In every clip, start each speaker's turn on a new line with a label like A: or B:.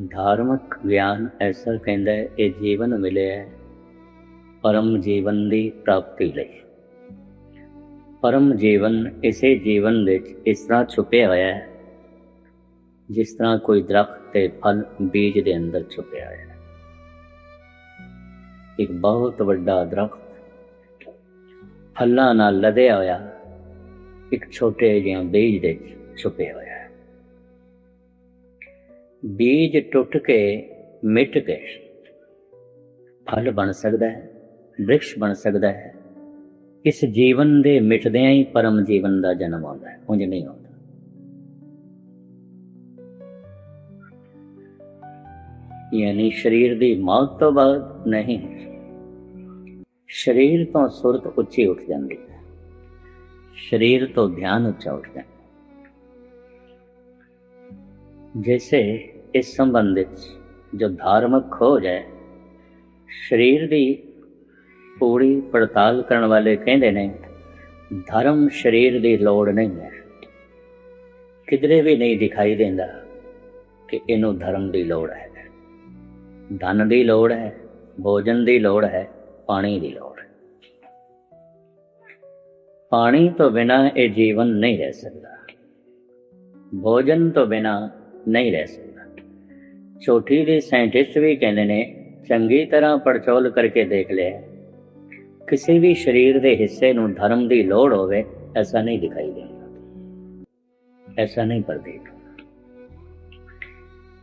A: ਧਾਰਮਿਕ ਗਿਆਨ ਐਸਾ ਕਹਿੰਦਾ ਹੈ, ਇਹ ਜੀਵਨ ਮਿਲਿਆ ਹੈ, ਪਰਮ ਜੀਵਨ ਦੀ ਪ੍ਰਾਪਤੀ ਲਈ। ਪਰਮ ਜੀਵਨ ਇਸੇ ਜੀਵਨ ਵਿੱਚ ਇਸ ਤਰ੍ਹਾਂ ਛੁਪਿਆ ਹੋਇਆ ਹੈ, ਜਿਸ ਤਰ੍ਹਾਂ ਕੋਈ ਦਰਖਤ ਤੇ ਫਲ ਬੀਜ ਦੇ ਅੰਦਰ ਛੁਪਿਆ ਹੋਇਆ ਹੈ। ਇੱਕ ਬਹੁਤ ਵੱਡਾ ਦਰਖਤ ਫਲਾਂ ਨਾਲ ਲਦਿਆ ਹੋਇਆ, ਇੱਕ ਛੋਟੇ ਜਿਹੇ ਬੀਜ ਦੇ ਛੁਪਿਆ ਹੋਇਆ। ਬੀਜ ਟੁੱਟ ਕੇ ਮਿਟ ਕੇ ਫਲ ਬਣ ਸਕਦਾ ਹੈ, ਬ੍ਰਿਕਸ਼ ਬਣ ਸਕਦਾ ਹੈ। ਇਸ ਜੀਵਨ ਦੇ ਮਿਟਦਿਆਂ ਹੀ ਪਰਮ ਜੀਵਨ ਦਾ ਜਨਮ ਆਉਂਦਾ ਹੈ, ਉਂਝ ਨਹੀਂ ਆਉਂਦਾ। ਯਾਨੀ ਸਰੀਰ ਦੀ ਮੌਤ ਤੋਂ ਬਾਅਦ ਨਹੀਂ ਸਰੀਰ ਤੋਂ ਸੁਰਤ ਉੱਚੀ ਉੱਠ ਜਾਂਦੀ ਹੈ। ਸਰੀਰ ਤੋਂ ਧਿਆਨ ਉੱਚਾ ਉੱਠ ਜਾਂਦਾ जैसे इस संबंध ਵਿੱਚ ਜੋ ਧਾਰਮਿਕ ਖੋਜ ਹੈ ਸਰੀਰ ਦੀ ਪੂਰੀ ਪੜਤਾਲ ਕਰਨ ਵਾਲੇ ਕਹਿੰਦੇ ਨੇ ਧਰਮ ਸਰੀਰ ਦੀ ਲੋੜ ਨਹੀਂ ਹੈ ਕਿਧਰੇ ਵੀ ਨਹੀਂ ਦਿਖਾਈ ਦਿੰਦਾ ਕਿ ਇਹਨੂੰ ਧਰਮ ਦੀ ਲੋੜ ਹੈ ਧਨ ਦੀ ਲੋੜ ਹੈ ਭੋਜਨ ਦੀ ਲੋੜ ਹੈ ਪਾਣੀ ਦੀ ਲੋੜ ਹੈ ਪਾਣੀ ਤੋਂ ਬਿਨਾ ਇਹ ਜੀਵਨ ਨਹੀਂ ਰਹਿ ਸਕਦਾ ਭੋਜਨ ਤੋਂ ਬਿਨਾ ਨਹੀਂ ਰਹਿ ਸਕਦਾ। ਛੋਟੀ ਦੇ ਸਾਇੰਟਿਸਟ ਵੀ ਕਹਿੰਦੇ ਨੇ, ਚੰਗੀ ਤਰ੍ਹਾਂ ਪੜਚੋਲ ਕਰਕੇ ਦੇਖ ਲਿਆ ਕਿਸੇ ਵੀ ਸਰੀਰ ਦੇ ਹਿੱਸੇ ਨੂੰ ਧਰਮ ਦੀ ਲੋੜ ਹੋਵੇ, ਐਸਾ ਨਹੀਂ ਦਿਖਾਈ ਦਿੰਦਾ। ਐਸਾ ਨਹੀਂ ਪ੍ਰਤੀਤ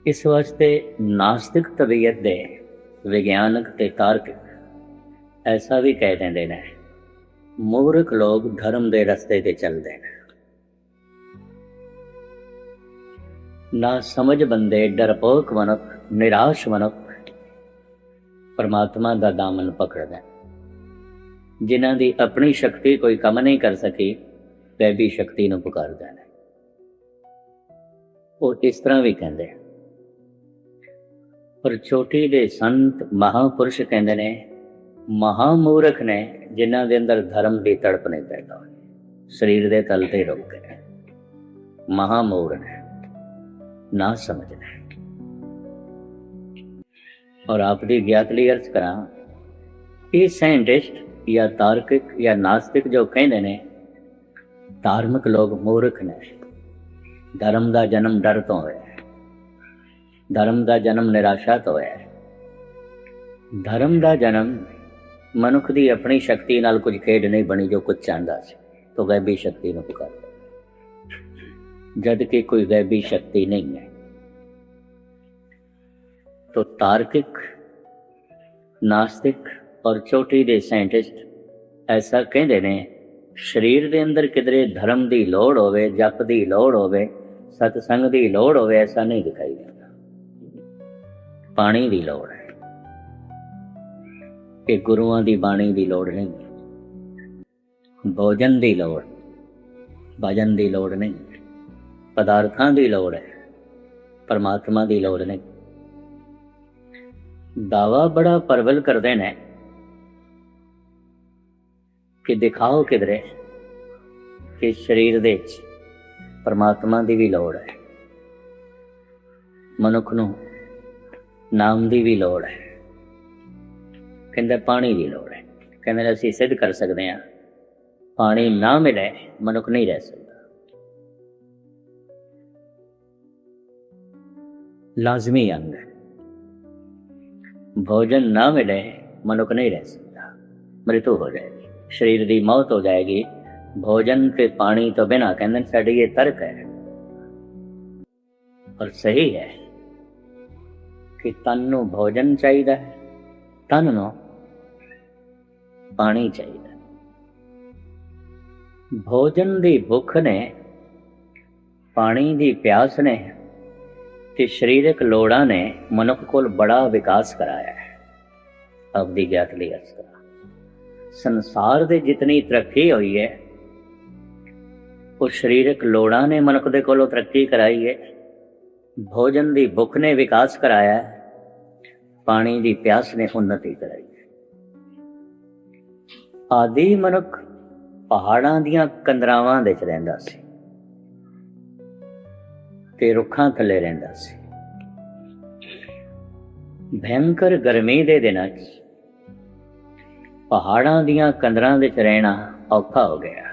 A: ਇਸ ਵਾਸਤੇ ਨਾਸਤਿਕ ਤਬੀਅਤ ਦੇ ਵਿਗਿਆਨਕ ਤੇ ਤਾਰਕਿਕ ਐਸਾ ਵੀ ਕਹਿ ਦਿੰਦੇ ਨੇ, ਮੂਰਖ ਲੋਕ ਧਰਮ ਦੇ ਰਸਤੇ ਤੇ ਚੱਲਦੇ ਨੇ। ਨਾ ਸਮਝ ਬੰਦੇ ਡਰਪੋਕ ਮਨੁੱਖ ਨਿਰਾਸ਼ ਮਨੁੱਖ ਪਰਮਾਤਮਾ ਦਾ ਦਾਮਨ ਪਕੜਦਾ ਜਿਨ੍ਹਾਂ ਦੀ ਆਪਣੀ ਸ਼ਕਤੀ ਕੋਈ ਕੰਮ ਨਹੀਂ ਕਰ ਸਕੀ ਵੈਬੀ ਸ਼ਕਤੀ ਨੂੰ ਪੁਕਾਰਦਾ ਨੇ ਉਹ ਇਸ ਤਰ੍ਹਾਂ ਵੀ ਕਹਿੰਦੇ ਪਰ ਛੋਟੀ ਦੇ ਸੰਤ ਮਹਾਪੁਰਸ਼ ਕਹਿੰਦੇ ਨੇ, ਮਹਾਮੂਰਖ ਨੇ ਜਿਨ੍ਹਾਂ ਦੇ ਅੰਦਰ ਧਰਮ ਦੀ ਤੜਪ ਨਹੀਂ ਪੈਦਾ, ਸਰੀਰ ਦੇ ਤਲ ਤੇ ਰੁਕ ਗਏ ਮਹਾਮੂਰਖ ਨਾ ਸਮਝਣਾ ਔਰ ਆਪ ਦੀ ਗਿਆਤ ਲਈ ਅਰਥ ਕਰਾਂ, ਇਹ ਸਾਇੰਟਿਸਟ ਜਾਂ ਤਾਰਕਿਕ ਜਾਂ ਨਾਸਤਿਕ ਜੋ ਕਹਿੰਦੇ ਨੇ, ਧਾਰਮਿਕ ਲੋਕ ਮੂਰਖ ਨੇ। ਧਰਮ ਦਾ ਜਨਮ ਡਰ ਤੋਂ ਹੋਇਆ ਧਰਮ ਦਾ ਜਨਮ ਨਿਰਾਸ਼ਾ ਤੋਂ ਹੈ। ਧਰਮ ਦਾ ਜਨਮ ਮਨੁੱਖ ਦੀ ਆਪਣੀ ਸ਼ਕਤੀ ਨਾਲ ਕੁਝ ਖੇਡ ਨਹੀਂ ਬਣੀ ਜੋ ਕੁਝ ਚਾਹੁੰਦਾ ਸੀ। ਤੋਂ ਗੈਬੀ ਸ਼ਕਤੀ ਨੂੰ ਪੁਕਾਰਦਾ जद कि कोई गैबी शक्ति नहीं है तो तार्किक नास्तिक और चोटी ਦੇ ਸਾਇੰਟਿਸਟ ਐਸਾ ਕਹਿੰਦੇ ਨੇ ਸਰੀਰ ਦੇ ਅੰਦਰ ਕਿਧਰੇ ਧਰਮ ਦੀ ਲੋੜ ਹੋਵੇ ਜਪ ਦੀ ਲੋੜ ਹੋਵੇ ਸਤਸੰਗ ਦੀ ਲੋੜ ਹੋਵੇ ਐਸਾ ਨਹੀਂ ਦਿਖਾਈ ਦਿੰਦਾ ਪਾਣੀ ਦੀ ਲੋੜ ਹੈ ਕਿ ਗੁਰੂਆਂ ਦੀ ਬਾਣੀ ਦੀ ਲੋੜ ਨਹੀਂ ਭੋਜਨ ਦੀ ਲੋੜ ਭਜਨ ਦੀ ਲੋੜ ਨਹੀਂ ਪਦਾਰਥਾਂ ਦੀ ਲੋੜ ਹੈ, ਪਰਮਾਤਮਾ ਦੀ ਲੋੜ ਨਹੀਂ। ਦਾਵਾ ਬੜਾ ਪਰਵਲ ਕਰਦੇ ਨੇ ਕਿ ਦਿਖਾਓ ਕਿਧਰੇ ਕਿ ਸਰੀਰ ਦੇ ਵਿੱਚ ਪਰਮਾਤਮਾ ਦੀ ਵੀ ਲੋੜ ਹੈ, ਮਨੁੱਖ ਨੂੰ ਨਾਮ ਦੀ ਵੀ ਲੋੜ ਹੈ, ਕਹਿੰਦਾ ਪਾਣੀ ਦੀ ਲੋੜ ਹੈ। ਕਹਿੰਦੇ ਅਸੀਂ ਸਿੱਧ ਕਰ ਸਕਦੇ ਹਾਂ, ਪਾਣੀ ਨਾ ਮਿਲੇ, ਮਨੁੱਖ ਨਹੀਂ ਰਹਿ ਸਕਦਾ। ਲਾਜ਼ਮੀ ਅੰਗ ਹੈ। ਭੋਜਨ ਨਾ ਮਿਲੇ, ਮਨੁੱਖ ਨਹੀਂ ਰਹਿ ਸਕਦਾ। ਮ੍ਰਿਤੂ ਹੋ ਜਾਏਗੀ, ਸਰੀਰ ਦੀ ਮੌਤ ਹੋ ਜਾਏਗੀ। ਭੋਜਨ ਤੇ ਪਾਣੀ ਤੋਂ ਬਿਨਾ ਕਹਿੰਦੇ ਸਾਡੀ ਇਹ ਤਰਕ ਹੈ। ਪਰ ਸਹੀ ਹੈ ਕਿ ਤਨ ਨੂੰ ਭੋਜਨ ਚਾਹੀਦਾ ਹੈ, ਤਨ ਨੂੰ ਪਾਣੀ ਚਾਹੀਦਾ ਭੋਜਨ ਦੀ ਭੁੱਖ ਨੇ, ਪਾਣੀ ਦੀ ਪਿਆਸ ਨੇ ਕਿ ਸਰੀਰਕ ਲੋੜਾਂ ਨੇ ਮਨੁੱਖ ਕੋਲ ਬੜਾ ਵਿਕਾਸ ਕਰਾਇਆ ਹੈ। ਆਪਦੀ ਗਿਆਤ ਲਈ ਅਰਥ ਸੰਸਾਰ ਦੇ ਜਿਤਨੀ ਤਰੱਕੀ ਹੋਈ ਹੈ, ਉਹ ਸਰੀਰਕ ਲੋੜਾਂ ਨੇ ਮਨੁੱਖ ਦੇ ਕੋਲੋਂ ਤਰੱਕੀ ਕਰਾਈ ਹੈ। ਭੋਜਨ ਦੀ ਭੁੱਖ ਨੇ ਵਿਕਾਸ ਕਰਾਇਆ ਪਾਣੀ ਦੀ ਪਿਆਸ ਨੇ ਉન્નਤੀ ਕਰਾਈ ਹੈ। ਆਦੀ ਮਨੁੱਖ ਪਹਾੜਾਂ ਦੀਆਂ ਕੰਦਰਾਵਾਂ ਵਿੱਚ ਰਹਿੰਦਾ ਸੀ। ਤੇ ਰੁੱਖਾਂ ਥੱਲੇ ਰਹਿੰਦਾ ਸੀ। ਭੈਂਕਰ ਗਰਮੀ ਦੇ ਦਿਨਾਂ 'ਚ ਪਹਾੜਾਂ ਦੀਆਂ ਕੰਦਰਾਂ ਵਿੱਚ ਰਹਿਣਾ ਔਖਾ ਹੋ ਗਿਆ।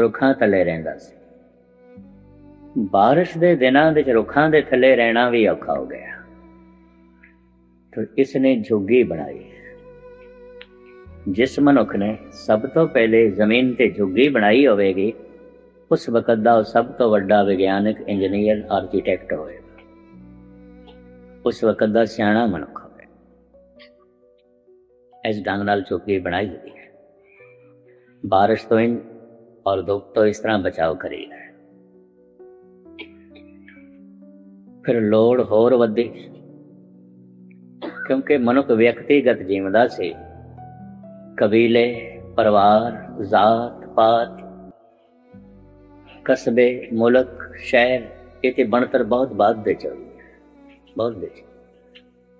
A: ਰੁੱਖਾਂ ਥੱਲੇ ਰਹਿੰਦਾ ਸੀ। بارش ਦੇ ਦਿਨਾਂ ਵਿੱਚ ਰੁੱਖਾਂ ਦੇ ਥੱਲੇ ਰਹਿਣਾ ਵੀ ਔਖਾ ਹੋ ਗਿਆ। ਤੇ ਇਸ ਨੇ ਝੁੱਗੀ ਬਣਾਈ। ਜਿਸ ਮਨੁੱਖ ਨੇ ਸਭ ਤੋਂ ਪਹਿਲੇ ਜ਼ਮੀਨ ਤੇ ਝੁੱਗੀ ਬਣਾਈ ਹੋਵੇਗੀ ਉਸ ਵਕਤ ਦਾ ਉਹ ਸਭ ਤੋਂ ਵੱਡਾ ਵਿਗਿਆਨਕ ਇੰਜੀਨੀਅਰ ਆਰਕੀਟੈਕਟ ਹੋਏਗਾ ਉਸ ਵਕਤ ਦਾ ਸਿਆਣਾ ਮਨੁੱਖ ਹੋਵੇ ਇਸ ਢੰਗ ਨਾਲ ਝੁੱਗੀ ਬਣਾਈ ਹੋਈ ਹੈ। ਬਾਰਿਸ਼ ਤੋਂ ਇਨ ਔਰ ਧੁੱਪ ਤੋਂ ਇਸ ਤਰ੍ਹਾਂ ਬਚਾਓ ਕਰੇਗਾ ਫਿਰ ਲੋੜ ਹੋਰ ਵਧੀ। ਕਿਉਂਕਿ ਮਨੁੱਖ ਵਿਅਕਤੀਗਤ ਜੀਵਦਾ ਸੀ। ਕਬੀਲੇ, ਪਰਿਵਾਰ, ਜ਼ਾਤ, ਪਾਤ ਕਸਬੇ, ਮੁਲਕ, ਸ਼ਹਿਰ ਇਹ ਤੇ ਬਣਤਰ ਬਹੁਤ ਬਾਅਦ ਦੇ ਚੱਲ ਬਹੁਤ ਦੇ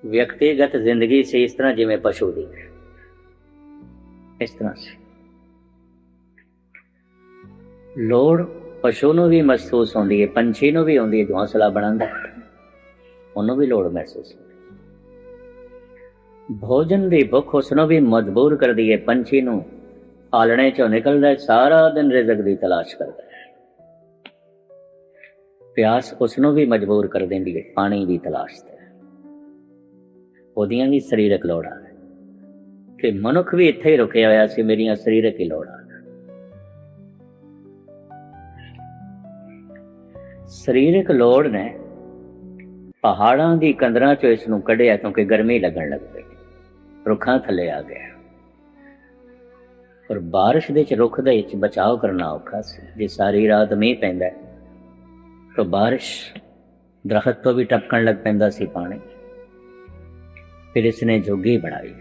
A: ਵਿਅਕਤੀਗਤ ਜ਼ਿੰਦਗੀ ਸੇ ਇਸ ਤਰ੍ਹਾਂ ਜਿਵੇਂ ਪਸ਼ੂ ਦੀ। ਇਸ ਤਰ੍ਹਾਂ ਸੀ। ਲੋੜ ਪਸ਼ੂ ਨੂੰ ਵੀ ਮਹਿਸੂਸ ਹੁੰਦੀ ਹੈ, ਪੰਛੀ ਨੂੰ ਵੀ ਹੁੰਦੀ ਹੈ ਜੋ ਹੌਸਲਾ ਬਣਾਉਂਦਾ ਉਹਨੂੰ ਵੀ ਲੋੜ ਮਹਿਸੂਸ ਭੋਜਨ ਦੀ ਭੁੱਖ ਉਸ ਨੂੰ ਵੀ ਮਜਬੂਰ ਕਰਦੀ ਹੈ, ਪੰਛੀ ਨੂੰ ਆਲਣੇ ਚੋਂ ਨਿਕਲਦਾ ਸਾਰਾ ਦਿਨ ਰਿਜ਼ਕ ਦੀ ਤਲਾਸ਼ ਕਰਦਾ ਹੈ। ਪਿਆਸ ਉਸ ਨੂੰ ਵੀ ਮਜਬੂਰ ਕਰ ਦਿੰਦੀ ਹੈ ਪਾਣੀ ਦੀ ਤਲਾਸ਼ ਤੇ ਉਹਦੀਆਂ ਵੀ ਸਰੀਰਕ ਲੋੜਾਂ ਹੈ ਕਿ ਮਨੁੱਖ ਵੀ ਇੱਥੇ ਹੀ ਰੁਕਿਆ ਹੋਇਆ ਸੀ ਮੇਰੀਆਂ ਸਰੀਰਕ ਹੀ ਲੋੜਾਂ ਸਰੀਰਕ ਲੋੜ ਨੇ ਪਹਾੜਾਂ ਦੀ ਕੰਦਰਾਂ ਚੋਂ ਇਸ ਨੂੰ ਕੱਢਿਆ ਕਿਉਂਕਿ ਗਰਮੀ ਲੱਗਣ ਲੱਗ ਪਈ ਰੁੱਖਾਂ ਥੱਲੇ ਆ ਗਿਆ ਪਰ بارش ਦੇ ਚ ਰੁੱਖ ਦੇ ਵਿੱਚ ਬਚਾਅ ਕਰਨਾ ਔਖਾ ਸੀ ਜੇ ਸਾਰੀ ਰਾਤ ਮੀਂਹ ਪੈਂਦਾ ਤਾਂ ਬਾਰਿਸ਼ ਦਰਖਤ ਤੋਂ ਵੀ ਟਪਕਣ ਲੱਗ ਪੈਂਦਾ ਸੀ ਪਾਣੀ ਫਿਰ ਇਸ ਨੇ ਜੋਗੀ ਬਣਾਈ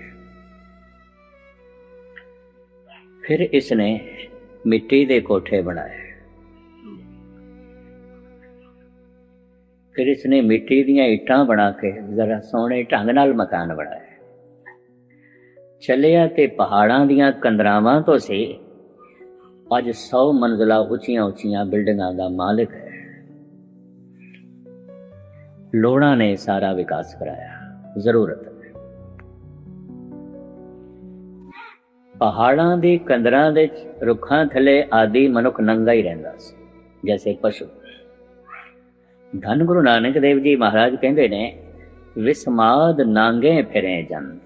A: ਫਿਰ ਇਸ ਨੇ ਮਿੱਟੀ ਦੇ ਕੋਠੇ ਬਣਾਏ ਫਿਰ ਇਸ ਨੇ ਮਿੱਟੀ ਦੀਆਂ ਇੱਟਾਂ ਬਣਾ ਕੇ ਜ਼ਰਾ ਸੋਹਣੇ ਢੰਗ ਨਾਲ ਮਕਾਨ ਬਣਾਏ ਚੱਲਿਆ ਤੇ ਪਹਾੜਾਂ ਦੀਆਂ ਕੰਦਰਾਵਾਂ ਤੋਂ ਸੇ ਅੱਜ 100 ਮੰਜ਼ਲਾ ਉੱਚੀਆਂ ਉੱਚੀਆਂ ਬਿਲਡਿੰਗਾਂ ਦਾ ਮਾਲਕ ਲੋੜਾਂ ਨੇ ਸਾਰਾ ਵਿਕਾਸ ਕਰਾਇਆ। ਜ਼ਰੂਰਤ ਪਹਾੜਾਂ ਦੀ ਕੰਦਰਾਂ ਦੇ ਰੁੱਖਾਂ ਥੱਲੇ ਆਦੀ ਮਨੁੱਖ ਨੰਗਾ ਹੀ ਰਹਿੰਦਾ ਸੀ, ਜੈਸੇ ਪਸ਼ੂ। ਧੰਨ ਗੁਰੂ ਨਾਨਕ ਦੇਵ ਜੀ ਮਹਾਰਾਜ ਕਹਿੰਦੇ ਨੇ, ਵਿਸਮਾਦ ਨਾਂਗੇ ਫਿਰੇ ਜਨ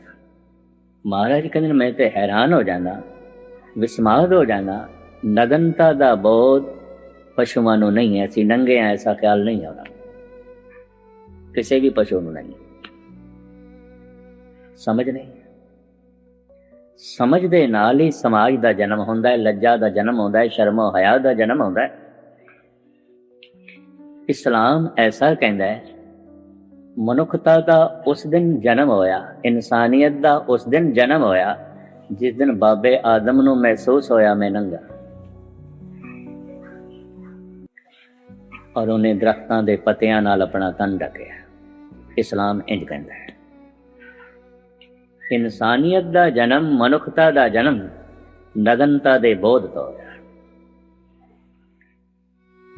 A: ਮਹਾਰਾਜ ਕਹਿੰਦੇ ਨੇ, ਮੈਂ ਤੇ ਹੈਰਾਨ ਹੋ ਜਾਂਦਾ, ਵਿਸਮਾਦ ਹੋ ਜਾਂਦਾ। ਨਗਨਤਾ ਦਾ ਬੋਧ ਪਸ਼ੂਆਂ ਨੂੰ ਨਹੀਂ ਹੈ, ਅਸੀਂ ਨੰਗੇ ਆ ਐਸਾ ਖਿਆਲ ਨਹੀਂ ਆਉਣਾ। ਕਿਸੇ ਵੀ ਪਸ਼ੂ ਨੂੰ ਨਹੀਂ। ਸਮਝ ਨਹੀਂ? ਸਮਝ ਦੇ ਨਾਲ ਹੀ ਸਮਾਜ ਦਾ ਜਨਮ ਹੁੰਦਾ ਹੈ, ਲੱਜਾ ਦਾ ਜਨਮ ਹੁੰਦਾ ਹੈ, ਸ਼ਰਮ ਹਯਾ ਦਾ ਜਨਮ ਹੁੰਦਾ ਹੈ। ਇਸਲਾਮ ਐਸਾ ਕਹਿੰਦਾ ਹੈ, ਮਨੁੱਖਤਾ ਦਾ ਉਸ ਦਿਨ ਜਨਮ ਹੋਇਆ, ਇਨਸਾਨੀਅਤ ਦਾ ਉਸ ਦਿਨ ਜਨਮ ਹੋਇਆ, ਜਿਸ ਦਿਨ ਬਾਬੇ ਆਦਮ ਨੂੰ ਮਹਿਸੂਸ ਹੋਇਆ ਮੈਂ ਨੰਗਾ। ਔਰ ਉਹਨੇ ਦਰਖਤਾਂ ਦੇ ਪੱਤਿਆਂ ਨਾਲ ਆਪਣਾ ਤਨ ਢਕਿਆ। ਇਸਲਾਮ ਇੰਜ ਕਹਿੰਦਾ ਹੈ। ਇਨਸਾਨੀਅਤ ਦਾ ਜਨਮ, ਮਨੁੱਖਤਾ ਦਾ ਜਨਮ, ਨਗਨਤਾ ਦੇ ਬੋਧ ਤੋਂ ਹੋਇਆ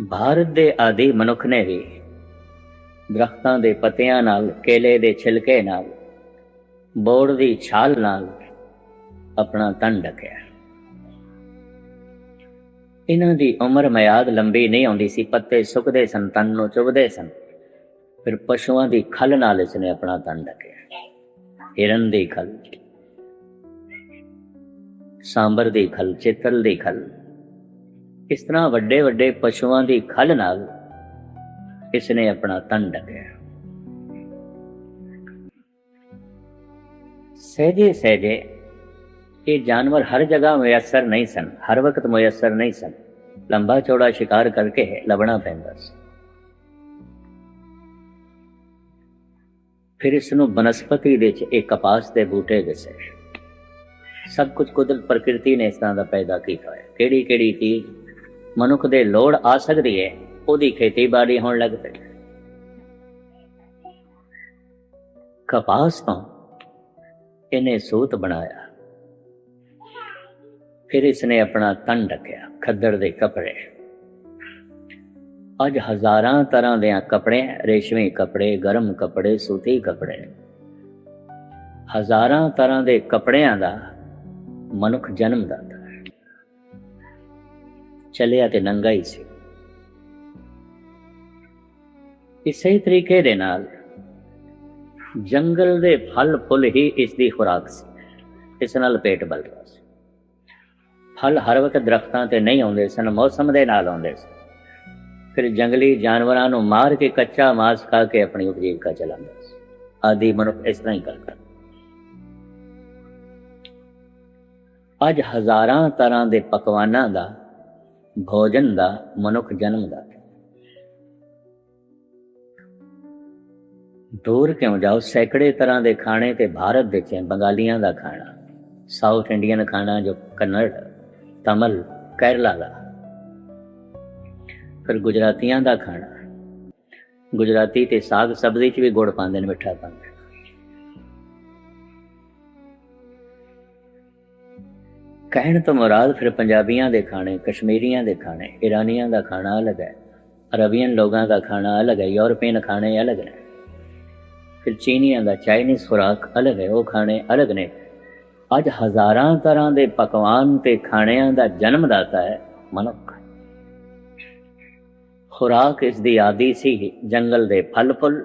A: ਭਾਰਤ ਦੇ ਆਦੀ ਮਨੁੱਖ ਨੇ ਵੀ ਦਰਖਤਾਂ ਦੇ ਪੱਤਿਆਂ ਨਾਲ, ਕੇਲੇ ਦੇ ਛਿਲਕੇ ਨਾਲ, ਬੋੜ ਦੀ ਛਾਲ ਨਾਲ ਆਪਣਾ ਤਨ ਢਕਿਆ ਇਹਨਾਂ ਦੀ ਉਮਰ ਮਿਆਦ ਲੰਬੀ ਨਹੀਂ ਆਉਂਦੀ ਸੀ, ਪੱਤੇ ਸੁੱਕਦੇ ਸਨ, ਤਨ ਨੂੰ ਚੁਭਦੇ ਸਨ। ਫਿਰ ਪਸ਼ੂਆਂ ਦੀ ਖਲ ਨਾਲ ਇਸ ਨੇ ਆਪਣਾ ਤਨ ਢਕਿਆ। ਹਿਰਨ ਦੀ ਖਲ, ਸਾਂਬਰ ਦੀ ਖਲ, ਚਿੱਤਲ ਦੀ ਖਲ। ਇਸ ਤਰ੍ਹਾਂ ਵੱਡੇ ਵੱਡੇ ਪਸ਼ੂਆਂ ਦੀ ਖਲ ਨਾਲ ਇਸ ਨੇ ਆਪਣਾ ਤਨ ਢਕਿਆ। ਸਹਜੇ ਸਹਜੇ ਇਹ ਜਾਨਵਰ ਹਰ ਜਗ੍ਹਾ ਮੁਯੱਸਰ ਨਹੀਂ ਸਨ, ਹਰ ਵਕਤ ਮੁਯਸਰ ਨਹੀਂ ਸਨ। ਲੰਬਾ ਚੌੜਾ ਸ਼ਿਕਾਰ ਕਰਕੇ ਲੱਭਣਾ ਪੈਂਦਾ ਸੀ। ਫਿਰ ਇਸ ਨੂੰ ਬਨਸਪਤੀ ਦੇ ਵਿੱਚ ਇਹ ਕਪਾਸ ਦੇ ਬੂਟੇ ਦੱਸੇ ਸਭ ਕੁਝ ਕੁਦਰਤ ਪ੍ਰਕਿਰਤੀ ਨੇ ਇਸ ਤਰ੍ਹਾਂ ਦਾ ਪੈਦਾ ਕੀਤਾ ਹੈ ਕਿਹੜੀ ਕਿਹੜੀ ਚੀਜ਼ ਮਨੁੱਖ ਦੇ ਲੋੜ ਆ ਸਕਦੀ ਹੈ, ਉਹਦੀ ਖੇਤੀਬਾੜੀ ਹੋਣ ਲੱਗ ਪਈ। ਕਪਾਸ ਤੋਂ ਇਹਨੇ ਸੂਤ ਬਣਾਇਆ। ਫਿਰ ਇਸਨੇ ਆਪਣਾ ਤਨ ਰੱਖਿਆ, ਖੱਦਰ ਦੇ ਕੱਪੜੇ। ਅੱਜ ਹਜ਼ਾਰਾਂ ਤਰ੍ਹਾਂ ਦੇ ਕੱਪੜੇ, ਰੇਸ਼ਮੀ ਕੱਪੜੇ, ਗਰਮ ਕੱਪੜੇ, ਸੂਤੀ ਕੱਪੜੇ। ਹਜ਼ਾਰਾਂ ਤਰ੍ਹਾਂ ਦੇ ਕੱਪੜਿਆਂ ਦਾ ਮਨੁੱਖ ਜਨਮ ਦਾਤਾ ਹੈ। ਚਲਿਆ ਤੇ ਨੰਗਾ ਹੀ ਸੀ। ਇਸੇ ਤਰੀਕੇ ਦੇ ਨਾਲ ਜੰਗਲ ਦੇ ਫਲ ਫੁੱਲ ਹੀ ਇਸ ਦੀ ਖੁਰਾਕ ਸੀ। ਇਸ ਨਾਲ ਪੇਟ ਬਲਦਾ ਸੀ। ਫਲ ਹਰ ਵਕਤ ਦਰਖਤਾਂ ਤੇ ਨਹੀਂ ਆਉਂਦੇ ਸਨ, ਮੌਸਮ ਦੇ ਨਾਲ ਆਉਂਦੇ ਸਨ। ਫਿਰ ਜੰਗਲੀ ਜਾਨਵਰਾਂ ਨੂੰ ਮਾਰ ਕੇ ਕੱਚਾ ਮਾਸ ਖਾ ਕੇ ਆਪਣੀ ਉਪਜੀਵਕਾ ਚਲਾਉਂਦਾ ਸੀ। ਆਦੀ ਮਨੁੱਖ ਇਸ ਤਰ੍ਹਾਂ ਹੀ ਕਰਦਾ। ਅੱਜ ਹਜ਼ਾਰਾਂ ਤਰ੍ਹਾਂ ਦੇ ਪਕਵਾਨਾਂ ਦਾ, ਭੋਜਨ ਦਾ ਮਨੁੱਖ ਜਨਮ ਦਾ ਦੂਰ ਕਿਉਂ ਜਾਓ? ਸੈਂਕੜੇ ਤਰ੍ਹਾਂ ਦੇ ਖਾਣੇ ਤੇ ਭਾਰਤ ਵਿੱਚ ਹੈ, ਬੰਗਾਲੀਆਂ ਦਾ ਖਾਣਾ, ਸਾਊਥ ਇੰਡੀਅਨ ਖਾਣਾ ਜੋ ਕੰਨੜ, ਤਮਲ, ਕੇਰਲਾ ਦਾ। ਫਿਰ ਗੁਜਰਾਤੀਆਂ ਦਾ ਖਾਣਾ। ਗੁਜਰਾਤੀ ਤੇ ਸਾਗ ਸਬਜ਼ੀ ਚ ਵੀ ਗੁੜ ਪਾਉਂਦੇ ਨੇ, ਮਿੱਠਾ ਪਾਉਂਦੇ ਕਹਿਣ ਤੋਂ ਮੁਰਾਦ ਫਿਰ ਪੰਜਾਬੀਆਂ ਦੇ ਖਾਣੇ, ਕਸ਼ਮੀਰੀਆਂ ਦੇ ਖਾਣੇ, ਇਰਾਨੀਆਂ ਦਾ ਖਾਣਾ ਅਲੱਗ ਹੈ, ਅਰਬੀਅਨ ਲੋਕਾਂ ਦਾ ਖਾਣਾ ਅਲੱਗ ਹੈ, ਯੂਰਪੀਅਨ ਖਾਣੇ ਅਲੱਗ ਨੇ। ਫਿਰ ਚੀਨੀਆਂ ਦਾ ਚਾਈਨੀਜ਼ ਖੁਰਾਕ ਅਲੱਗ ਹੈ, ਉਹ ਖਾਣੇ ਅਲੱਗ ਨੇ। ਅੱਜ ਹਜ਼ਾਰਾਂ ਤਰ੍ਹਾਂ ਦੇ ਪਕਵਾਨ ਤੇ ਖਾਣਿਆਂ ਦਾ ਜਨਮਦਾਤਾ ਹੈ ਮਨੁੱਖ। ਖੁਰਾਕ ਇਸ ਦੀ ਆਦੀ ਸੀ, ਜੰਗਲ ਦੇ ਫਲ ਫੁੱਲ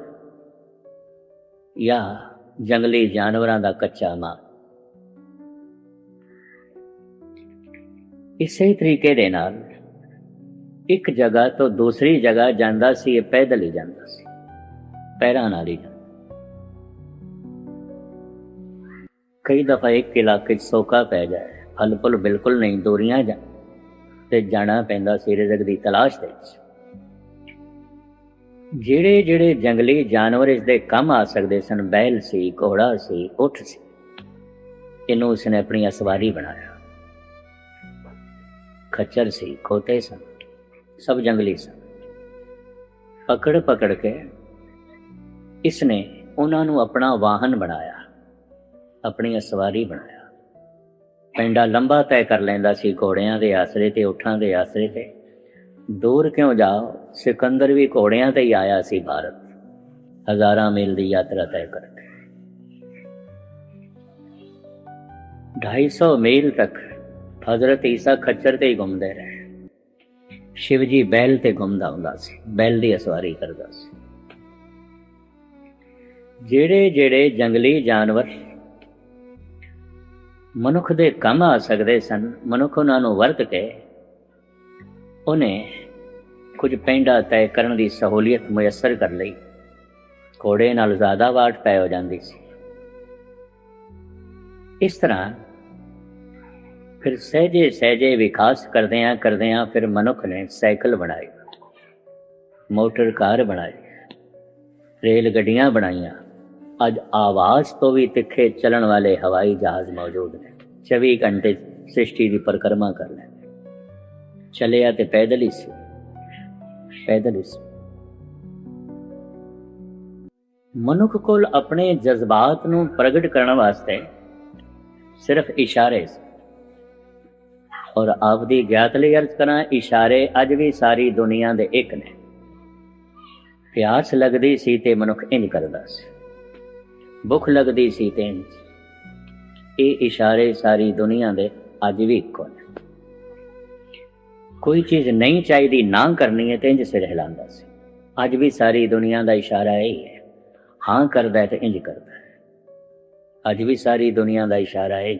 A: ਜਾਂ ਜੰਗਲੀ ਜਾਨਵਰਾਂ ਦਾ ਕੱਚਾ ਮਾਂ ਇਸੇ ਤਰੀਕੇ ਦੇ ਨਾਲ ਇੱਕ ਜਗ੍ਹਾ ਤੋਂ ਦੂਸਰੀ ਜਗ੍ਹਾ ਜਾਂਦਾ ਸੀ, ਇਹ ਪੈਦਲ ਹੀ ਜਾਂਦਾ ਸੀ, ਪੈਰਾਂ ਨਾਲ ਹੀ ਕਈ ਦਫਾ ਇੱਕ ਇਲਾਕੇ 'ਚ ਸੋਕਾ ਪੈ ਜਾਏ, ਫਲ ਫੁੱਲ ਬਿਲਕੁਲ ਨਹੀਂ, ਦੂਰੀਆਂ ਜਾ ਤੇ ਜਾਣਾ ਪੈਂਦਾ ਸੀ, ਰਿਜ਼ਕ ਦੀ ਤਲਾਸ਼ ਦੇ ਵਿੱਚ। ਜਿਹੜੇ ਜਿਹੜੇ ਜੰਗਲੀ ਜਾਨਵਰ ਇਸ ਦੇ ਕੰਮ ਆ ਸਕਦੇ ਸਨ, ਬੈਲ ਸੀ, ਘੋੜਾ ਸੀ, ਉਠ ਸੀ, ਇਹਨੂੰ ਉਸਨੇ ਆਪਣੀ ਅਸਵਾਰੀ ਬਣਾਇਆ। ਖੱਚਰ ਸੀ, ਖੋਤੇ ਸਨ, ਸਭ ਜੰਗਲੀ ਸਨ। ਪਕੜ ਪਕੜ ਕੇ ਇਸਨੇ ਉਹਨਾਂ ਨੂੰ ਆਪਣਾ ਵਾਹਨ ਬਣਾਇਆ ਆਪਣੀ ਅਸਵਾਰੀ ਬਣਾਇਆ। ਪੈਂਡਾ ਲੰਬਾ ਤੈਅ ਕਰ ਲੈਂਦਾ ਸੀ ਘੋੜਿਆਂ ਦੇ ਆਸਰੇ ਤੇ ਊਠਾਂ ਦੇ ਆਸਰੇ ਤੇ। ਦੂਰ ਕਿਉਂ ਜਾਓ? ਸਿਕੰਦਰ ਵੀ ਘੋੜਿਆਂ ਤੇ ਹੀ ਆਇਆ ਸੀ ਭਾਰਤ। ਹਜ਼ਾਰਾਂ ਮੀਲ ਦੀ ਯਾਤਰਾ ਤੈਅ ਕਰਕੇ। 250 ਮੀਲ ਤੱਕ ਹਜ਼ਰਤ ਈਸਾ ਖੱਚਰ ਤੇ ਹੀ ਘੁੰਮਦੇ ਰਹੇ। ਸ਼ਿਵਜੀ ਬੈਲ ਤੇ ਘੁੰਮਦਾ ਹੁੰਦਾ ਸੀ। ਬੈਲ ਦੀ ਅਸਵਾਰੀ ਕਰਦਾ ਸੀ। ਜਿਹੜੇ ਜਿਹੜੇ ਜੰਗਲੀ ਜਾਨਵਰ ਮਨੁੱਖ ਦੇ ਕੰਮ ਆ ਸਕਦੇ ਸਨ, ਮਨੁੱਖ ਉਹਨਾਂ ਨੂੰ ਵਰਤ ਕੇ ਉਹਨੇ ਕੁਝ ਪੈਂਡਾ ਤੈਅ ਕਰਨ ਦੀ ਸਹੂਲੀਅਤ ਮੁਯਸਰ ਕਰ ਲਈ। ਘੋੜੇ ਨਾਲ ਜ਼ਿਆਦਾ ਵਾਟ ਪੈ ਹੋ ਜਾਂਦੀ ਸੀ। ਇਸ ਤਰ੍ਹਾਂ ਫਿਰ ਸਹਿਜੇ ਸਹਿਜੇ ਵਿਕਾਸ ਕਰਦਿਆਂ ਕਰਦਿਆਂ ਫਿਰ ਮਨੁੱਖ ਨੇ ਸਾਈਕਲ ਬਣਾਈ, ਮੋਟਰ ਕਾਰ ਬਣਾਈ, ਰੇਲ ਗੱਡੀਆਂ ਬਣਾਈਆਂ। ਅੱਜ ਆਵਾਜ਼ ਤੋਂ ਵੀ ਤਿੱਖੇ ਚੱਲਣ ਵਾਲੇ ਹਵਾਈ ਜਹਾਜ਼ ਮੌਜੂਦ ਨੇ। 24 ਘੰਟੇ ਸ੍ਰਿਸ਼ਟੀ ਦੀ ਪਰਿਕਰਮਾ ਕਰ ਲੈ ਚਲਿਆ ਤੇ ਪੈਦਲ ਹੀ ਸੀ ਪੈਦਲ ਹੀ ਸੀ ਮਨੁੱਖ ਕੋਲ ਆਪਣੇ ਜਜ਼ਬਾਤ ਨੂੰ ਪ੍ਰਗਟ ਕਰਨ ਵਾਸਤੇ ਸਿਰਫ ਇਸ਼ਾਰੇ ਸੀ। ਔਰ ਆਪ ਦੀ ਗਿਆਤ ਲਈ ਅਰਜ਼ ਕਰਾਂ, ਇਸ਼ਾਰੇ ਅੱਜ ਵੀ ਸਾਰੀ ਦੁਨੀਆ ਦੇ ਇੱਕ ਨੇ। ਪਿਆਸ ਲੱਗਦੀ ਸੀ ਤੇ ਮਨੁੱਖ ਇੰਜ ਕਰਦਾ ਸੀ। ਭੁੱਖ ਲੱਗਦੀ ਸੀ ਤੇ ਇੰਜ। ਇਹ ਇਸ਼ਾਰੇ ਸਾਰੀ ਦੁਨੀਆ ਦੇ ਅੱਜ ਵੀ ਇੱਕੋ ਨੇ। ਕੋਈ ਚੀਜ਼ ਨਹੀਂ ਚਾਹੀਦੀ, ਨਾ ਕਰਨੀ ਹੈ, ਤੇ ਇੰਜ ਸਿਰ ਹਿਲਾਉਂਦਾ ਸੀ। ਅੱਜ ਵੀ ਸਾਰੀ ਦੁਨੀਆ ਦਾ ਇਸ਼ਾਰਾ ਇਹ ਹੈ। ਹਾਂ ਕਰਦਾ ਹੈ ਤੇ ਇੰਜ ਕਰਦਾ ਹੈ। ਅੱਜ ਵੀ ਸਾਰੀ ਦੁਨੀਆ ਦਾ ਇਸ਼ਾਰਾ ਹੈ।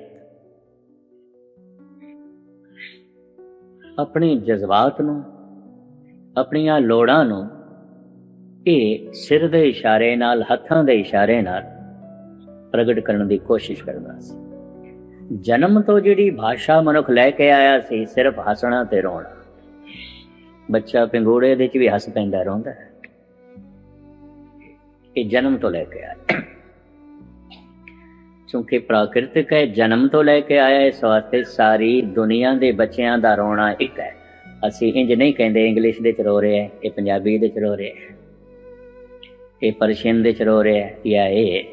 A: ਆਪਣੇ ਜਜ਼ਬਾਤ ਨੂੰ, ਆਪਣੀਆਂ ਲੋੜਾਂ ਨੂੰ, ਇਹ ਸਿਰ ਦੇ ਇਸ਼ਾਰੇ ਨਾਲ, ਹੱਥਾਂ ਦੇ ਇਸ਼ਾਰੇ ਨਾਲ ਪ੍ਰਗਟ ਕਰਨ ਦੀ ਕੋਸ਼ਿਸ਼ ਕਰਦਾ ਸੀ। ਜਨਮ ਤੋਂ ਜਿਹੜੀ ਭਾਸ਼ਾ ਮਨੁੱਖ ਲੈ ਕੇ ਆਇਆ ਸੀ, ਸਿਰਫ ਹੱਸਣਾ ਤੇ ਰੋਣਾ। ਬੱਚਾ ਪਿੰਗੂੜੇ ਦੇ ਵਿੱਚ ਵੀ ਹੱਸ ਪੈਂਦਾ ਰੋਂਦਾ ਇਹ ਜਨਮ ਤੋਂ ਲੈ ਕੇ ਆਇਆ। ਕਿਉਂਕਿ ਪ੍ਰਾਕਿਰਤਿਕ ਹੈ, ਜਨਮ ਤੋਂ ਲੈ ਕੇ ਆਇਆ, ਇਸ ਵਾਸਤੇ ਸਾਰੀ ਦੁਨੀਆ ਦੇ ਬੱਚਿਆਂ ਦਾ ਰੋਣਾ ਇੱਕ ਹੈ। ਅਸੀਂ ਇੰਜ ਨਹੀਂ ਕਹਿੰਦੇ ਇੰਗਲਿਸ਼ ਦੇ ਚ ਰੋ ਰਹੇ ਹੈ, ਇਹ ਪੰਜਾਬੀ ਦੇ ਚ ਰੋ ਰਹੇ ਇਹ ਪਰਸ਼ੀਅਨ ਦੇ ਚ ਰੋ ਰਹੇ ਹੈ ਜਾਂ ਇਹ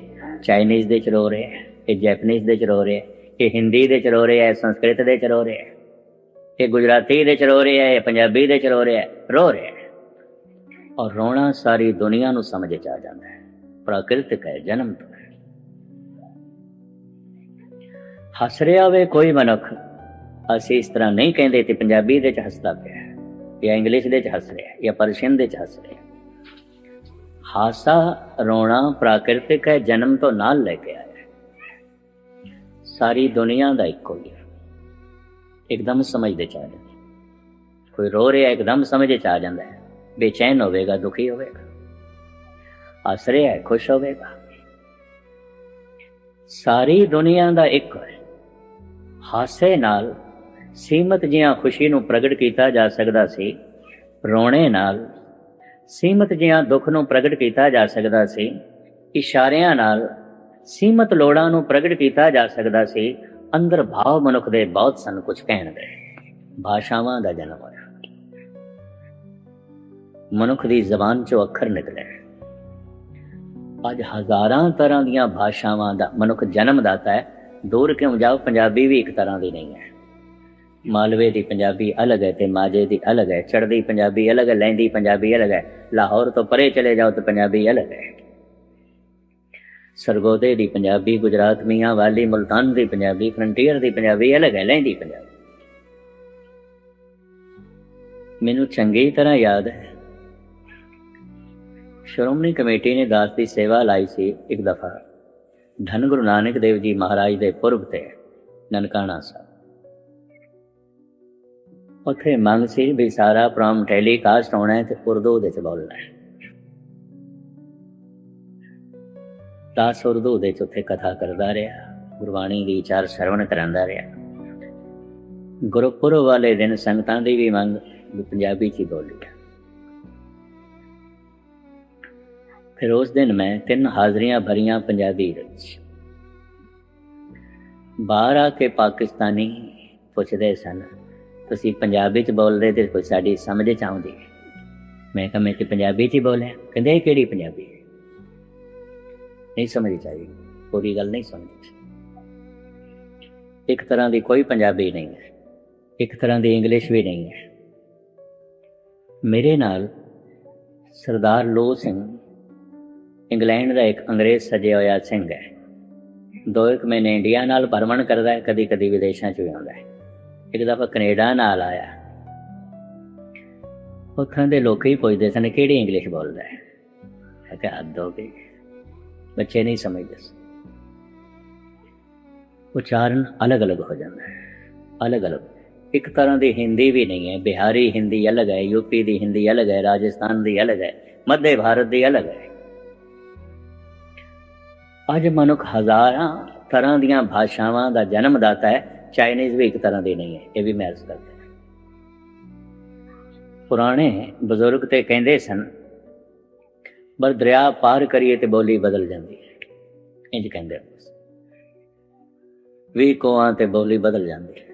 A: ਚਾਈਨੀਜ਼ ਦੇ ਚ ਰੋ ਰਹੇ ਇਹ ਜੈਪਨੀਜ਼ ਦੇ ਚ ਰੋ ਰਹੇ ਇਹ ਹਿੰਦੀ ਦੇ ਚਲੋ ਰੋ ਰਹੇ ਹੈ, ਸੰਸਕ੍ਰਿਤ ਦੇ ਚਲੋ ਰੋ ਰਹੇ ਹੈ ਇਹ ਗੁਜਰਾਤੀ ਦੇ ਚ ਰੋ ਰਹੇ ਹੈ ਇਹ ਪੰਜਾਬੀ ਦੇ ਚਲੋ ਰੋ ਰਹੇ ਹੈ, ਰੋ ਰਹੇ ਹੈ। ਔਰ ਰੋਣਾ ਸਾਰੀ ਦੁਨੀਆ ਨੂੰ ਸਮਝ ਚ ਆ ਜਾਂਦਾ ਹੈ। ਪ੍ਰਾਕਿਰਤਿਕ ਹੈ ਜਨਮ ਤੋਂ ਹੱਸ ਰਿਹਾ ਹੋਵੇ ਕੋਈ ਮਨੁੱਖ, ਅਸੀਂ ਇਸ ਤਰ੍ਹਾਂ ਨਹੀਂ ਕਹਿੰਦੇ ਤੇ ਪੰਜਾਬੀ ਦੇ ਚ ਹੱਸਦਾ ਪਿਆ ਜਾਂ ਇੰਗਲਿਸ਼ ਦੇ ਚ ਹੱਸ ਰਿਹਾ ਜਾਂ ਪਰਸ਼ੀਅਨ ਦੇ ਚ ਹੱਸ ਰਿਹਾ ਹਾਸਾ ਰੋਣਾ ਪ੍ਰਾਕਿਰਤਿਕ ਹੈ ਜਨਮ ਤੋਂ ਨਾਲ ਲੈ ਕੇ ਆਇਆ। ਸਾਰੀ ਦੁਨੀਆ ਦਾ ਇੱਕੋ ਹੀ ਹੈ। ਇੱਕਦਮ ਸਮਝ ਦੇ ਚ ਆ ਜਾਂਦਾ ਕੋਈ ਰੋ ਰਿਹਾ ਇੱਕਦਮ ਸਮਝ ਚ ਆ ਜਾਂਦਾ ਹੈ। ਬੇਚੈਨ ਹੋਵੇਗਾ, ਦੁਖੀ ਹੋਵੇਗਾ। ਹੱਸ ਰਿਹਾ ਹੈ, ਖੁਸ਼ ਹੋਵੇਗਾ। ਸਾਰੀ ਦੁਨੀਆ ਦਾ ਇੱਕ ਹੈ। ਹਾਸੇ ਨਾਲ ਸੀਮਤ ਜਿਹਾ ਖੁਸ਼ੀ ਨੂੰ ਪ੍ਰਗਟ ਕੀਤਾ ਜਾ ਸਕਦਾ ਸੀ। ਰੋਣੇ ਨਾਲ ਸੀਮਤ ਜਿਹਾ ਦੁੱਖ ਨੂੰ ਪ੍ਰਗਟ ਕੀਤਾ ਜਾ ਸਕਦਾ ਸੀ। ਇਸ਼ਾਰਿਆਂ ਨਾਲ ਸੀਮਤ ਲੋੜਾਂ ਨੂੰ ਪ੍ਰਗਟ ਕੀਤਾ ਜਾ ਸਕਦਾ ਸੀ, ਅੰਦਰ ਭਾਵ ਮਨੁੱਖ ਦੇ ਬਹੁਤ ਸਨ ਕੁਝ ਕਹਿਣ ਦੇ। ਭਾਸ਼ਾਵਾਂ ਦਾ ਜਨਮ ਹੋਇਆ। ਮਨੁੱਖ ਦੀ ਜ਼ਬਾਨ ਚੋਂ ਅੱਖਰ ਨਿਕਲੇ। ਅੱਜ ਹਜ਼ਾਰਾਂ ਤਰ੍ਹਾਂ ਦੀਆਂ ਭਾਸ਼ਾਵਾਂ ਦਾ ਮਨੁੱਖ ਜਨਮਦਾਤਾ ਹੈ। ਦੂਰ ਕਿਉਂ ਜਾਓ, ਪੰਜਾਬੀ ਵੀ ਇੱਕ ਤਰ੍ਹਾਂ ਦੀ ਨਹੀਂ ਹੈ। ਮਾਲਵੇ ਦੀ ਪੰਜਾਬੀ ਅਲੱਗ ਹੈ ਤੇ ਮਾਝੇ ਦੀ ਅਲੱਗ ਹੈ। ਚੜ੍ਹਦੀ ਪੰਜਾਬੀ ਅਲੱਗ ਹੈ, ਲਹਿੰਦੀ ਪੰਜਾਬੀ ਅਲੱਗ ਹੈ। ਲਾਹੌਰ ਤੋਂ ਪਰੇ ਚਲੇ ਜਾਓ ਤਾਂ ਪੰਜਾਬੀ ਅਲੱਗ ਹੈ। ਸਰਗੋਦੇ ਦੀ ਪੰਜਾਬੀ, ਗੁਜਰਾਤ ਮੀਆਂ ਵਾਲੀ, ਮੁਲਤਾਨ ਦੀ ਪੰਜਾਬੀ, ਫਰੰਟੀਅਰ ਦੀ ਪੰਜਾਬੀ, ਅਲੱਗ ਹੈ, ਲਹਿੰਦੀ ਪੰਜਾਬੀ। ਮੈਨੂੰ ਚੰਗੀ ਤਰ੍ਹਾਂ ਯਾਦ ਹੈ। ਸ਼੍ਰੋਮਣੀ ਕਮੇਟੀ ਨੇ ਦਾਸ ਦੀ ਸੇਵਾ ਲਾਈ ਸੀ ਇੱਕ ਦਫਾ। ਧੰਨ ਗੁਰੂ ਨਾਨਕ ਦੇਵ ਜੀ ਮਹਾਰਾਜ ਦੇ ਪੁਰਬ ਤੇ, ਨਨਕਾਣਾ ਸਾਹਿਬ। ਉੱਥੇ ਮੰਗ ਸੀ ਵੀ ਸਾਰਾ ਪ੍ਰੋਮ ਟੈਲੀਕਾਸਟ ਹੋਣਾ ਹੈ ਤੇ ਉਰਦੂ ਦੇ ਚ ਬੋਲਣਾ ਹੈ। ਦਾਸ ਉਰਦੂ ਦੇ ਚ ਉੱਥੇ ਕਥਾ ਕਰਦਾ ਰਿਹਾ ਗੁਰਬਾਣੀ ਦੀ ਚਾਰ ਸ਼ਰਵਣ ਕਰਾਂਦਾ ਰਿਹਾ ਗੁਰਪੁਰਬ ਵਾਲੇ ਦਿਨ ਸੰਗਤਾਂ ਦੀ ਵੀ ਮੰਗ ਵੀ ਪੰਜਾਬੀ ਚ ਹੀ ਬੋਲੀ ਫਿਰ ਉਸ ਦਿਨ ਮੈਂ ਤਿੰਨ ਹਾਜ਼ਰੀਆਂ ਭਰੀਆਂ ਪੰਜਾਬੀ ਵਿੱਚ ਬਾਹਰ ਆ ਕੇ ਪਾਕਿਸਤਾਨੀ ਪੁੱਛਦੇ ਸਨ ਤੁਸੀਂ ਪੰਜਾਬੀ ਚ ਬੋਲਦੇ ਤੇ ਕੋਈ ਸਾਡੀ ਸਮਝ ਚ ਆਉਂਦੀ ਮੈਂ ਕਿਹਾ ਮੈਂ ਤੇ ਪੰਜਾਬੀ ਚ ਹੀ ਬੋਲਿਆ ਕਹਿੰਦੇ ਇਹ ਕਿਹੜੀ ਪੰਜਾਬੀ ਨਹੀਂ ਸਮਝ ਚਾਹੀ ਪੂਰੀ ਗੱਲ ਨਹੀਂ ਸਮਝੀ ਇੱਕ ਤਰ੍ਹਾਂ ਦੀ ਕੋਈ ਪੰਜਾਬੀ ਨਹੀਂ ਹੈ। ਇੱਕ ਤਰ੍ਹਾਂ ਦੀ ਇੰਗਲਿਸ਼ ਵੀ ਨਹੀਂ ਹੈ। ਮੇਰੇ ਨਾਲ ਸਰਦਾਰ ਲੋ ਸਿੰਘ ਇੰਗਲੈਂਡ ਦਾ ਇੱਕ ਅੰਗਰੇਜ਼ ਸਜਿਆ ਹੋਇਆ ਸਿੰਘ ਹੈ। ਦੋ ਇੱਕ ਮਹੀਨੇ ਇੰਡੀਆ ਨਾਲ ਭਰਮਣ ਕਰਦਾ ਹੈ ਕਦੀ ਕਦੀ ਵਿਦੇਸ਼ਾਂ 'ਚ ਵੀ ਆਉਂਦਾ ਹੈ। ਇੱਕ ਦਫਾ ਕੈਨੇਡਾ ਨਾਲ ਆਇਆ। ਉੱਥੋਂ ਦੇ ਲੋਕ ਹੀ ਪੁੱਛਦੇ ਸਨ, ਕਿਹੜੀ ਇੰਗਲਿਸ਼ ਬੋਲਦਾ ਹੈ? ਮੈਂ ਕਿਹਾ ਗਈ। ਬੱਚੇ ਨਹੀਂ ਸਮਝਦੇ। ਉਚਾਰਨ ਅਲੱਗ-ਅਲੱਗ ਹੋ ਜਾਂਦਾ ਹੈ। ਅਲੱਗ-ਅਲੱਗ। ਇੱਕ ਤਰ੍ਹਾਂ ਦੀ ਹਿੰਦੀ ਵੀ ਨਹੀਂ ਹੈ। ਬਿਹਾਰੀ ਹਿੰਦੀ ਅਲੱਗ ਹੈ ਯੂਪੀ ਦੀ ਹਿੰਦੀ ਅਲੱਗ ਹੈ, ਰਾਜਸਥਾਨ ਦੀ ਅਲੱਗ ਹੈ, ਮੱਧ ਭਾਰਤ ਦੀ ਅਲੱਗ ਹੈ। ਅੱਜ ਮਨੁੱਖ ਹਜ਼ਾਰਾਂ ਤਰ੍ਹਾਂ ਦੀਆਂ ਭਾਸ਼ਾਵਾਂ ਦਾ ਜਨਮਦਾਤਾ ਹੈ। ਚਾਈਨੀਜ਼ ਵੀ ਇੱਕ ਤਰ੍ਹਾਂ ਦੀ ਨਹੀਂ ਹੈ। ਇਹ ਵੀ ਮੈਂ ਅਰਜ਼ ਕਰਦਾ ਪੁਰਾਣੇ ਬਜ਼ੁਰਗ ਤੇ ਕਹਿੰਦੇ ਸਨ ਪਰ ਦਰਿਆ ਪਾਰ ਕਰੀਏ ਤੇ ਬੋਲੀ ਬਦਲ ਜਾਂਦੀ ਹੈ। ਇੰਜ ਕਹਿੰਦੇ ਵੀ ਕੋਆਂ ਤੇ ਬੋਲੀ ਬਦਲ ਜਾਂਦੀ ਹੈ।